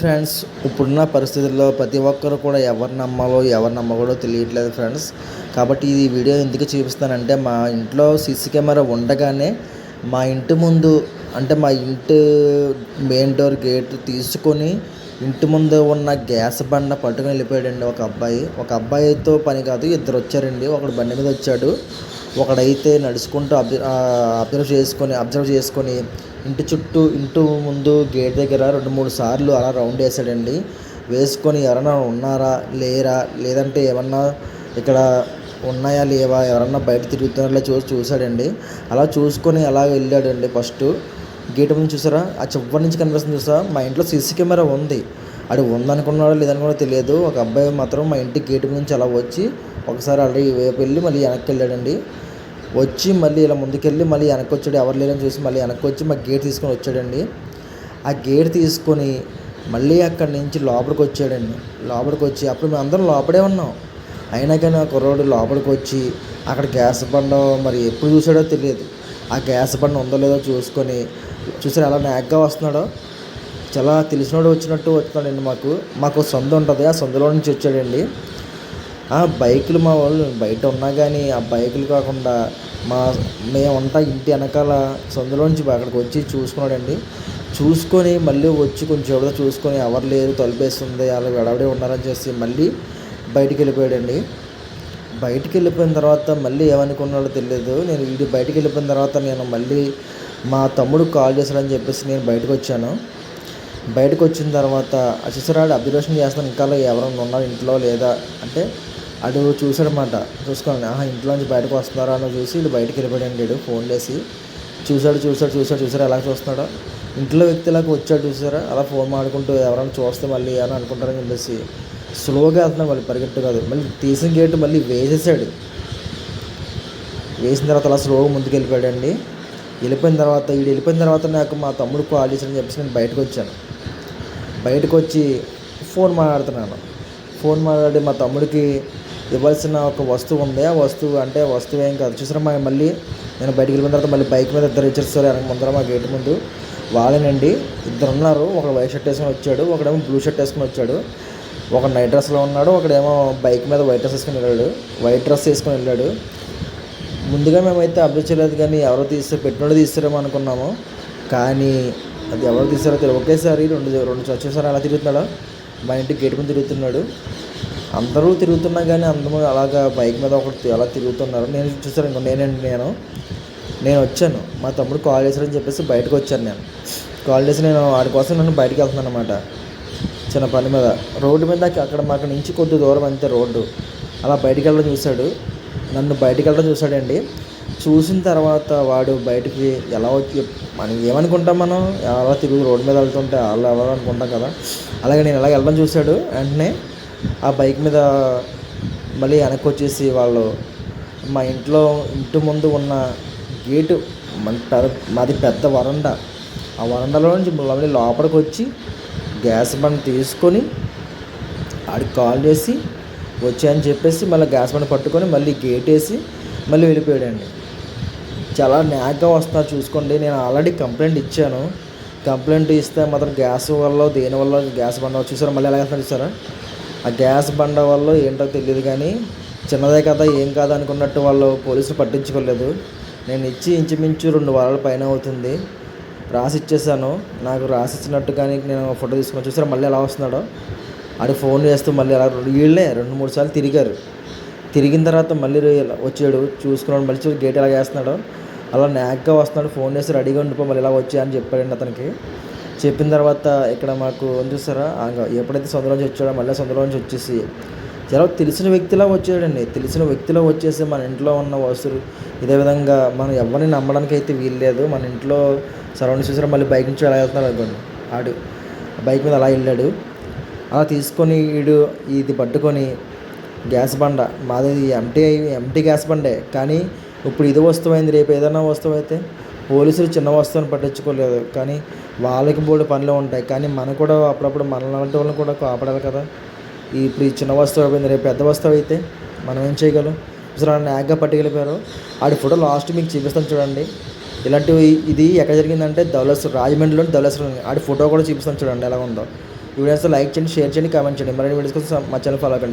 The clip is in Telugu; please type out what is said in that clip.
ఫ్రెండ్స్ ఇప్పుడున్న పరిస్థితుల్లో ప్రతి ఒక్కరు కూడా ఎవరు నమ్మాలో ఎవరు నమ్మకూడదో తెలియట్లేదు ఫ్రెండ్స్ కాబట్టి ఈ వీడియో ఎందుకు చూపిస్తానంటే మా ఇంట్లో సీసీ కెమెరా ఉండగానే మా ఇంటి ముందు అంటే మా ఇంటి మెయిన్ డోర్ గేట్ తీసుకొని ఇంటి ముందు ఉన్న గ్యాస్ బండ పట్టుకుని వెళ్ళిపోయాడండి ఒక అబ్బాయి. ఒక అబ్బాయితో పని కాదు ఇద్దరు వచ్చారండి. ఒకడు బండి మీద వచ్చాడు. ఒకడైతే నడుచుకుంటూ అబ్జర్వ్ అబ్జర్వ్ చేసుకొని అబ్జర్వ్ చేసుకొని ఇంటి చుట్టూ ఇంటి ముందు గేట్ దగ్గర రెండు మూడు సార్లు అలా రౌండ్ వేసాడండి. వేసుకొని ఎవరైనా ఉన్నారా? లేరా? లేదంటే ఏమన్నా ఇక్కడ ఉన్నాయా? లేవా? ఎవరన్నా బయట తిరుగుతున్నారా? చూసి చూశాడండి అలా చూసుకొని అలా వెళ్ళాడండి ఫస్ట్. గేట్ ముందు చూసారా? ఆ చివరి నుంచి కనిపిస్తుంది చూసా మా ఇంట్లో సీసీ కెమెరా ఉంది. అది ఉందనుకున్నాడో లేదనుకున్నాడో తెలియదు. ఒక అబ్బాయి మాత్రం మా ఇంటి గేట్ నుంచి అలా వచ్చి ఒకసారి అలా వైపు వెళ్ళి మళ్ళీ వెనక్కి వెళ్ళాడండి. వచ్చి మళ్ళీ ఇలా ముందుకెళ్ళి మళ్ళీ వెనక్కి వచ్చాడు ఎవరు లేరని చూసి మళ్ళీ వెనక్కి వచ్చి మా గేట్ తీసుకొని వచ్చాడండి. ఆ గేట్ తీసుకొని మళ్ళీ అక్కడి నుంచి లోపలికి వచ్చాడండి. లోపలికి వచ్చి అప్పుడు మేము అందరం లోపడే ఉన్నాం. అయినా కానీ ఆ కుర్రోడు లోపలికి వచ్చి అక్కడ గ్యాస్ బండ మరి ఎప్పుడు చూసాడో తెలియదు. ఆ గ్యాస్ బండ ఉందో లేదో చూసుకొని చూసారు ఎలా నాగ్గా వస్తున్నాడో? చాలా తెలిసినోడు వచ్చినట్టు వస్తున్నాడండి మాకు. మాకు సొంత ఉంటుంది. ఆ సొంతలో నుంచి వచ్చాడండి. ఆ బైకులు మా వాళ్ళు బయట ఉన్నా కానీ ఆ బైకులు కాకుండా మా మేమంతా ఇంటి వెనకాల సందులోంచి అక్కడికి వచ్చి చూసుకున్నాడండి. చూసుకొని మళ్ళీ వచ్చి కొంచెం ఎవరిదో చూసుకొని ఎవరు లేరు తలుపేస్తుంది వాళ్ళు విడవడే ఉన్నారని చేసి మళ్ళీ బయటికి వెళ్ళిపోయాడండి. బయటికి వెళ్ళిపోయిన తర్వాత మళ్ళీ ఏమనుకున్నాడో తెలియదు నేను వీడి బయటికి వెళ్ళిపోయిన తర్వాత నేను మళ్ళీ మా తమ్ముడు కాల్ చేశాడని చెప్పేసి నేను బయటకు వచ్చాను. బయటకు వచ్చిన తర్వాత చూసారాడు అబ్జర్వేషన్ చేస్తాను ఇంకా ఎవరైనా ఉన్నారు ఇంట్లో లేదా? అంటే అటు చూసాడనమాట చూసుకోండి. ఆహా ఇంట్లోంచి బయటకు వస్తున్నారా అని చూసి వీడు బయటకు వెళ్ళిపోయాడు ఫోన్ చేసి చూశాడు చూశాడు చూశాడు చూసారా ఎలా చూస్తున్నాడో. ఇంట్లో వ్యక్తిలాగా వచ్చాడు చూసారా? అలా ఫోన్ మాడుకుంటూ ఎవరైనా చూస్తే మళ్ళీ అని అనుకుంటారని చెప్పేసి స్లోగా వెళ్తున్నాడు మళ్ళీ పరిగెట్టు కాదు. మళ్ళీ తీసిన గేటు మళ్ళీ వేసేసాడు. వేసిన తర్వాత అలా స్లోగా ముందుకు వెళ్ళిపోయాడండి వెళ్ళిపోయిన తర్వాత వీడు వెళ్ళిపోయిన తర్వాత నాకు మా తమ్ముడు కాల్ చేశాడని చెప్పేసి నేను బయటకు వచ్చాను. బయటకు వచ్చి ఫోన్ మాట్లాడుతున్నాను. ఫోన్ మాట్లాడి మా తమ్ముడికి ఇవ్వాల్సిన ఒక వస్తువు ఉంది. ఆ వస్తువు అంటే వస్తువు ఏం కాదు. చూసారా మా మళ్ళీ నేను బయటికి వెళ్ళిన తర్వాత మళ్ళీ బైక్ మీద ఇద్దరు ఇచ్చేస్తారు వెనక ముందర మా గేట్ ముందు వాళ్ళేనండి. ఇద్దరు ఉన్నారు ఒకడు వైట్ షర్ట్ వేసుకొని వచ్చాడు. ఒకడేమో బ్లూ షర్ట్ వేసుకొని వచ్చాడు. ఒక నైట్ డ్రెస్లో ఉన్నాడు. ఒకడేమో బైక్ మీద వైట్ డ్రెస్ వేసుకొని వెళ్ళాడు. వైట్ డ్రెస్ వేసుకొని వెళ్ళాడు. ముందుగా మేమైతే అబ్జర్వ్ చేయలేదు కానీ ఎవరో తీస్తే పెట్టినోడు తీస్తారేమో అనుకున్నాము. కానీ అది ఎవరు తీస్తారో తెలియదు ఒకేసారి రెండు రెండు వచ్చేసారి అలా తిరుగుతున్నాడు. మా ఇంటి గేట్ మీద తిరుగుతున్నాడు. అందరూ తిరుగుతున్నా కానీ అందరూ అలాగా బైక్ మీద ఒకటి అలా తిరుగుతున్నారు. నేను చూసాను ఇంకో నేనండి నేను? నేను వచ్చాను. మా తమ్ముడు కాల్ చేశారని చెప్పేసి బయటకు వచ్చాను నేను. కాల్ చేసి నేను వాడి కోసం నేను బయటకు వెళ్తున్నాను అనమాట చిన్న పని మీద. రోడ్డు మీద అక్కడ మాకు నుంచి కొద్ది దూరం అంతే రోడ్డు. అలా బయటికి వెళ్ళడం చూశాడు. నన్ను బయటికి వెళ్ళడం చూశాడండి. చూసిన తర్వాత వాడు బయటికి ఎలా వచ్చి మనం ఏమనుకుంటాం మనం? ఎలా తిరుగు రోడ్డు మీద వెళ్తుంటే వాళ్ళు ఎవరు అనుకుంటాం కదా? అలాగే నేను ఎలా వెళ్ళడం చూశాడు? వెంటనే ఆ బైక్ మీద మళ్ళీ వెనక్కి వచ్చేసి వాళ్ళు మా ఇంట్లో ఇంటి ముందు ఉన్న గేటు మన మాది పెద్ద వరండా. ఆ వరండాలో నుంచి మళ్ళీ లోపలికి వచ్చి గ్యాస్ బండ్ తీసుకొని ఆడికి కాల్ చేసి వచ్చాయని చెప్పేసి మళ్ళీ గ్యాస్ బండ్ పట్టుకొని మళ్ళీ గేట్ వేసి మళ్ళీ వెళ్ళిపోయాడండి. చాలా న్యాగ్గా వస్తా చూసుకోండి. నేను ఆల్రెడీ కంప్లైంట్ ఇచ్చాను. కంప్లైంట్ ఇస్తే మాత్రం గ్యాస్ వల్ల దేని వల్ల గ్యాస్ బండ్ చూసారా మళ్ళీ ఎలా వెళ్తున్నారు చూసారా? ఆ గ్యాస్ బండ వల్ల ఏంటో తెలియదు కానీ చిన్నదే కదా ఏం కాదు అనుకున్నట్టు వాళ్ళు పోలీసులు పట్టించుకోలేదు. నేను ఇచ్చి ఇంచుమించు రెండు వారాల పైన అవుతుంది. రాసి ఇచ్చేసాను. నాకు రాసి ఇచ్చినట్టు కానీ నేను ఫోటో తీసుకొని చూసారా మళ్ళీ ఎలా వస్తున్నాడో? అది ఫోన్ చేస్తూ మళ్ళీ అలా వీళ్ళే రెండు మూడు సార్లు తిరిగారు. తిరిగిన తర్వాత మళ్ళీ వచ్చాడు. చూసుకున్నాడు. మళ్ళీ గేట్ ఎలా చేస్తున్నాడో అలా నాగ్గా వస్తున్నాడు. ఫోన్ చేసి రెడీగా ఉండిపో మళ్ళీ ఇలా వచ్చాయని చెప్పాడండి అతనికి. చెప్పిన తర్వాత ఇక్కడ మాకు చూస్తారా ఎప్పుడైతే సొంతలోంచి వచ్చాడో మళ్ళీ సొంతలోంచి వచ్చేసి. చాలా తెలిసిన వ్యక్తిలా వచ్చాడండి. తెలిసిన వ్యక్తిలో వచ్చేసి మన ఇంట్లో ఉన్న వస్తువులు ఇదే విధంగా మనం ఎవరిని నమ్మడానికి అయితే వీల్లేదు మన ఇంట్లో సరౌండింగ్స్ చూసారా మళ్ళీ బైక్ నుంచి ఎలా వెళ్తున్నాడు అనుకోండి ఆడు బైక్ మీద అలా వెళ్ళాడు. అలా తీసుకొని వీడు ఇది పట్టుకొని గ్యాస్ బండ మాది ఎంటీ ఎంటీ గ్యాస్ బండే. కానీ ఇప్పుడు ఇది వస్తువైంది రేపు ఏదైనా వస్తువు అయితే పోలీసులు చిన్న వస్తువుని పట్టించుకోలేదు. కానీ వాళ్ళకి బోర్డు పనులు ఉంటాయి. కానీ మనం కూడా అప్పుడప్పుడు మన లాంటి వాళ్ళని కూడా కాపాడాలి కదా. ఇప్పుడు ఈ చిన్న వస్తువు అయిపోయింది. రేపు పెద్ద వస్తువు అయితే మనం ఏం చేయగలం? అసలు నాగ్గా పట్టుకెళ్ళిపోయారు. ఆడి ఫోటో లాస్ట్ మీకు చూపిస్తాను చూడండి. ఇలాంటివి ఇది ఎక్కడ జరిగిందంటే ధవలేశ్వరం రాజమండ్రిలోని ధవలేశ్వరం ఆడి ఫోటో కూడా చూపిస్తాను చూడండి ఎలా ఉందో. ఈ వీడియోస్ లైక్ చేయండి షేర్ చేయండి కామెంట్ చేయండి. మరిన్ని వీడియోస్ కోసం మా ఛానల్ ఫాలో కండి